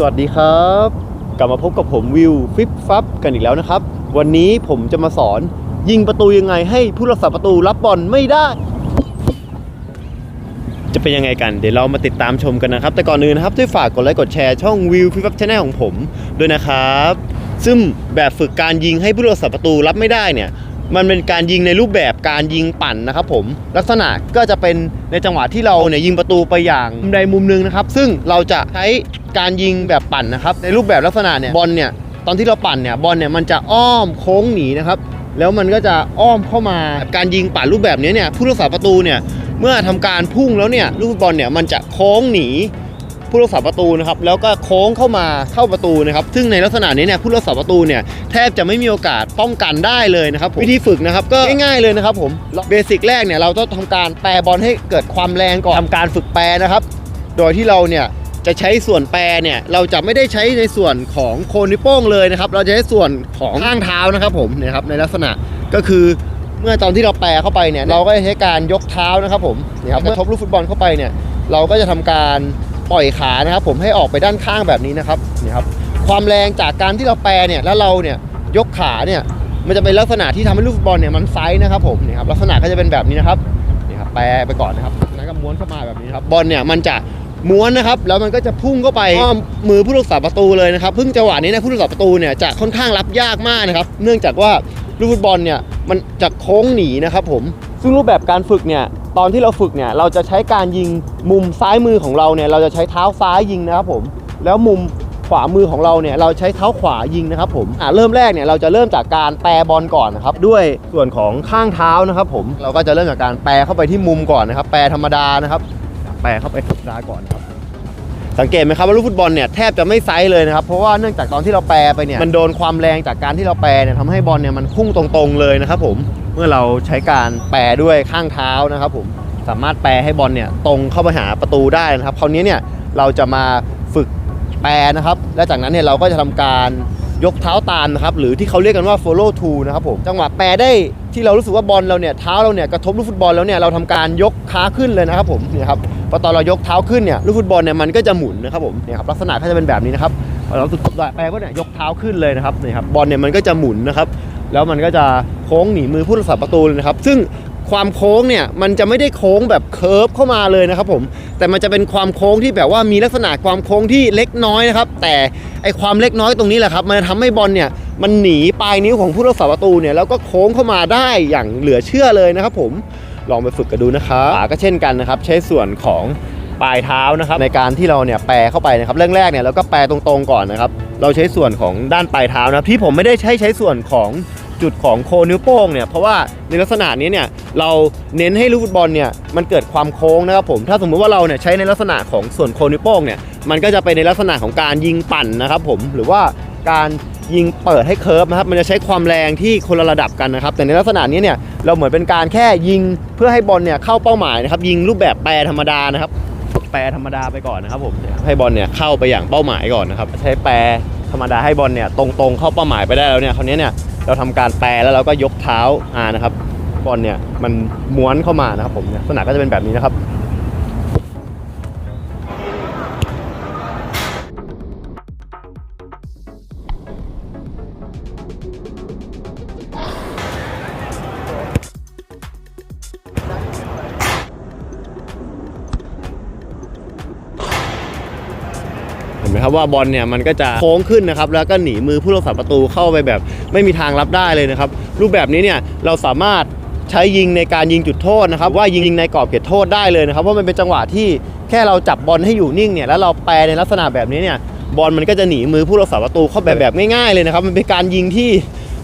สวัสดีครับ กลับมาพบกับผมวิวฟิปฟับกันอีกแล้วนะครับ วันนี้ผมจะมาสอนยิงประตูยังไงให้ผู้รักษาประตูรับบอลไม่ได้ จะเป็นยังไงกันเดี๋ยวเรามาติดตามชมกันนะครับ แต่ก่อนอื่นนะครับช่วยฝากกดไลค์กดแชร์ช่องวิวฟิปฟับชแนลของผมด้วยนะครับ ซึ่งแบบฝึกการยิงให้ผู้รักษาประตูรับไม่ได้เนี่ยมันเป็นการยิงในรูปแบบการยิงปั่นนะครับผมลักษณะก็จะเป็นในจังหวะที่เราเนี่ยยิงประตูไปอย่างมุมใดมุมหนึงนะครับ ซึ่งเราจะใช้ การยิงแบบปั่นนะครับ ในรูปแบบลักษณะเนี่ยบอลเนี่ยตอนที่เราปั่นเนี่ยบอลเนี่ยมันจะอ้อมโค้งหนีนะครับแล้วมันก็จะอ้อมเข้ามาการยิงปั่นรูปแบบนี้เนี่ยผู้รักษาประตูเนี่ยเมื่อทำการพุ่งแล้วเนี่ยลูกบอลเนี่ยมันจะโค้งหนีผู้รักษาประตูนะครับแล้วก็โค้งเข้ามาเข้าประตูนะครับซึ่งในลักษณะนี้เนี่ยผู้รักษาประตูเนี่ยแทบจะไม่มีโอกาสป้องกันได้เลยนะครับวิธีฝึกนะครับก็ง่ายๆเลยนะครับผมเบสิกแรกเนี่ยเราต้องทำการแปรบอลให้เกิดความแรงก่อนทำการฝึกแปรนะครับ โดยที่เราเนี่ย จะใช้ส่วนแปรเนี่ยเราจะไม่ได้ใช้ในส่วนของโคนนิ้วโป้งเลยนะครับ เราจะใช้ส่วนของข้างเท้านะครับผมเนยครับในลักษณะก็คือเมื่อตอนที่เราแปรเข้าไปเนี่ยเราก็จะใช้การยกเท้านะครับผมนี่ครับเมื่อทบลูกฟุตบอลเข้าไปเนี่ยเราก็จะทำการปล่อยขานะครับ ผมให้ออกไปด้านข้างแบบนี้นะครับนี่ครับความแรงจากการที่เราแปรเนี่ยแล้วเราเนี่ยยกขาเนี่ยมันจะเป็นลักษณะที่ทำให้ลูกฟุตบอลเนี่ยมันไซส์นะครับผมนี่ครับลักษณะก็จะเป็นแบบนี้นะครับนี่ครับแปรไปก่อนนะครับแล้วก็ม้วนเข้ามาแบบนี้ครับบอลเนี่ยมันจะ ม้วนนะครับแล้วมันก็จะพุ่งเข้าไปอ้อมมือผู้รักษาประตูเลยนะครับซึ่งจังหวะนี้เนะผู้รักษาประตูเนี่ยจะค่อนข้างรับยากมากนะครับ เนื่องจากว่าลูกฟุตบอลเนี่ยมันจะโค้งหนีนะครับผมซึ่งรูปแบบการฝึกเนี่ยตอนที่เราฝึกเนี่ยเราจะใช้การยิงมุมซ้ายมือของเราเนี่ยเราจะใช้เท้าซ้ายยิงนะครับผมแล้วมุมขวามือของเราเนี่ยเราใช้เท้าขวายิงนะครับผมอ่าเริ่มแรกเนี่ยเราจะเริ่มจากการแปรบอลก่อนนะครับด้วยส่วนของข้างเท้านะครับผมเราก็จะเริ่มจากการแปรเข้าไปที่มุมก่อนนะครับแปรธรรมดานะครับ แปรเข้าไปธรรมดาก่อนครับ สังเกตไหมครับว่าลูกฟุตบอลเนี่ยแทบจะไม่ไซส์เลยนะครับ เพราะว่าเนื่องจากตอนที่เราแปรไปเนี่ยมันโดนความแรงจากการที่เราแปรเนี่ยทำให้บอลเนี่ยมันพุ่งตรงๆเลยนะครับผมเมื่อเราใช้การแปรด้วยข้างเท้านะครับผมสามารถแปรให้บอลเนี่ยตรงเข้าไปหาประตูได้นะครับคราวนี้เนี่ยเราจะมาฝึกแปรนะครับ และจากนั้นเนี่ยเราก็จะทำการ ยกเท้าตามนะครับหรือที่เขาเรียกกันว่า follow to นะครับผมจังหวะแปรได้ที่เรารู้สึกว่าบอลเราเนี่ยเท้าเราเนี่ยกระทบลูกฟุตบอลแล้วเนี่ยเราทำการยกขาขึ้นเลยนะครับผมนี่ครับพอตอนเรายกเท้าขึ้นเนี่ยลูกฟุตบอลเนี่ยมันก็จะหมุนนะครับผมนี่ครับลักษณะก็จะเป็นแบบนี้นะครับพอเราสุดแปรก็เนี่ยยกเท้าขึ้นเลยนะครับนี่ครับบอลเนี่ยมันก็จะหมุนนะครับ แล้วมันก็จะโค้งหนีมือผู้รักษาประตูเลยนะครับ ซึ่งความโค้งเนี่ยมันจะไม่ได้โค้งแบบเคิร์ฟเข้ามาเลยนะครับผมแต่มันจะเป็นความโค้งที่แบบว่ามีลักษณะความโค้งที่เล็กน้อยนะครับ แต่ไอความเล็กน้อยตรงนี้แหละครับ มันจะทำให้บอลเนี่ยมันหนีปลายนิ้วของผู้รักษาประตูเนี่ยแล้วก็โค้งเข้ามาได้อย่างเหลือเชื่อเลยนะครับผมลองไปฝึกกันดูนะครับขาก็เช่นกันนะครับ ใช้ส่วนของปลายเท้านะครับในการที่เราเนี่ยแปรเข้าไปนะครับเรื่องแรกเนี่ยเราก็แปรตรงๆก่อนนะครับ เราใช้ส่วนของด้านปลายเท้านะครับที่ผมไม่ได้ใช้ใช้ส่วนของ จุดของโคนนิ้วโป้งเนี่ยเพราะว่าในลักษณะนี้เนี่ยเราเน้นให้ลูกฟุตบอลเนี่ยมันเกิดความโค้งนะครับผมถ้าสมมุติว่าเราเนี่ยใช้ในลักษณะของส่วนโคนนิ้วโป้งเนี่ยมันก็จะไปในลักษณะของการยิงปั่นนะครับผมหรือว่าการยิงเปิดให้เคิร์ฟนะครับมันจะใช้ความแรงที่คนละระดับกันนะครับแต่ในลักษณะนี้เนี่ยเราเหมือนเป็นการแค่ยิงเพื่อให้บอลเนี่ยเข้าเป้าหมายนะครับยิงรูปแบบแปรธรรมดานะครับแปรธรรมดาไปก่อนนะครับผมให้บอลเนี่ยเข้าไปอย่างเป้าหมายก่อนนะครับใช้แปรธรรมดาให้บอลเนี่ยตรงๆเข้าเป้าหมายไปได้แล้วเนี่ยคราวนี้เนี่ย เราทำการแปลแล้วเราก็ยกเท้าอ่านะครับบอลเนี่ยมันม้วนเข้ามานะครับผมเนี่ยลักษณะก็จะเป็นแบบนี้นะครับ นไหมครับว่าบอลเนี่ยมันก็จะโค้งขึ้นนะครับแล้วก็หนีมือผู้รักษาประตูเข้าไปแบบ ไม่มีทางรับได้เลยนะครับรูปแบบนี้เนี่ยเราสามารถใช้ยิงในการยิงจุดโทษนะครับว่ายิงในกรอบเขตโทษได้เลยนะครับเพราะมันเป็นจังหวะที่แค่เราจับบอลให้อยู่นิ่งเนี่ยแล้วเราแปรในลักษณะแบบนี้เนี่ยบอลมันก็จะหนีมือผู้รักษาประตูเข้าไปแบบง่ายๆเลยนะครับมันเป็นการยิงที่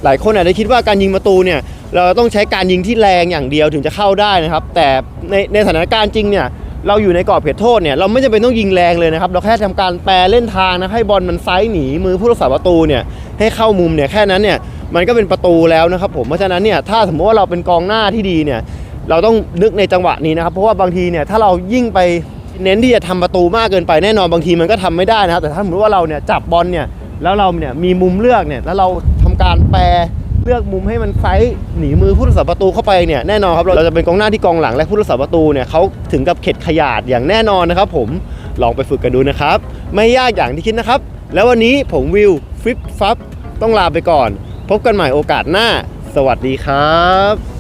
หลายคนอาจจะคิดว่าการยิงประตูเนี่ยเราต้องใช้การยิงที่แรงอย่างเดียวถึงจะเข้าได้นะครับ แต่ในในสถานการณ์จริงเนี่ย เราอยู่ในกรอบเขตโทษเนี่ยเราไม่จำเป็นต้องยิงแรงเลยนะครับ เราแค่ทำการแปรเล่นทางนะให้บอลมันไซส์หนีมือผู้รักษาประตูเนี่ยให้เข้ามุมเนี่ยแค่นั้นเนี่ยมันก็เป็นประตูแล้วนะครับผมเพราะฉะนั้นเนี่ยถ้าสมมติว่าเราเป็นกองหน้าที่ดีเนี่ยเราต้องนึกในจังหวะนี้นะครับ เพราะว่าบางทีเนี่ยถ้าเรายิ่งไปเน้นที่จะทำประตูมากเกินไปแน่นอนบางทีมันก็ทำไม่ได้นะครับแต่ถ้าสมมติว่าเราเนี่ยจับบอลเนี่ยแล้วเราเนี่ยมีมุมเลือกเนี่ยแล้วเราทำการแปร เลือกมุมให้มันไฟหนีมือผู้รักษาประตูเข้าไปเนี่ยแน่นอนครับเราจะเป็นกองหน้าที่กองหลังและผู้รักษาประตูเนี่ยเขาถึงกับเข็ดขยาดอย่างแน่นอนนะครับ ผมลองไปฝึกกันดูนะครับ ไม่ยากอย่างที่คิดนะครับ แล้ววันนี้ผมวิวฟิปฟับต้องลาไปก่อน พบกันใหม่โอกาสหน้า สวัสดีครับ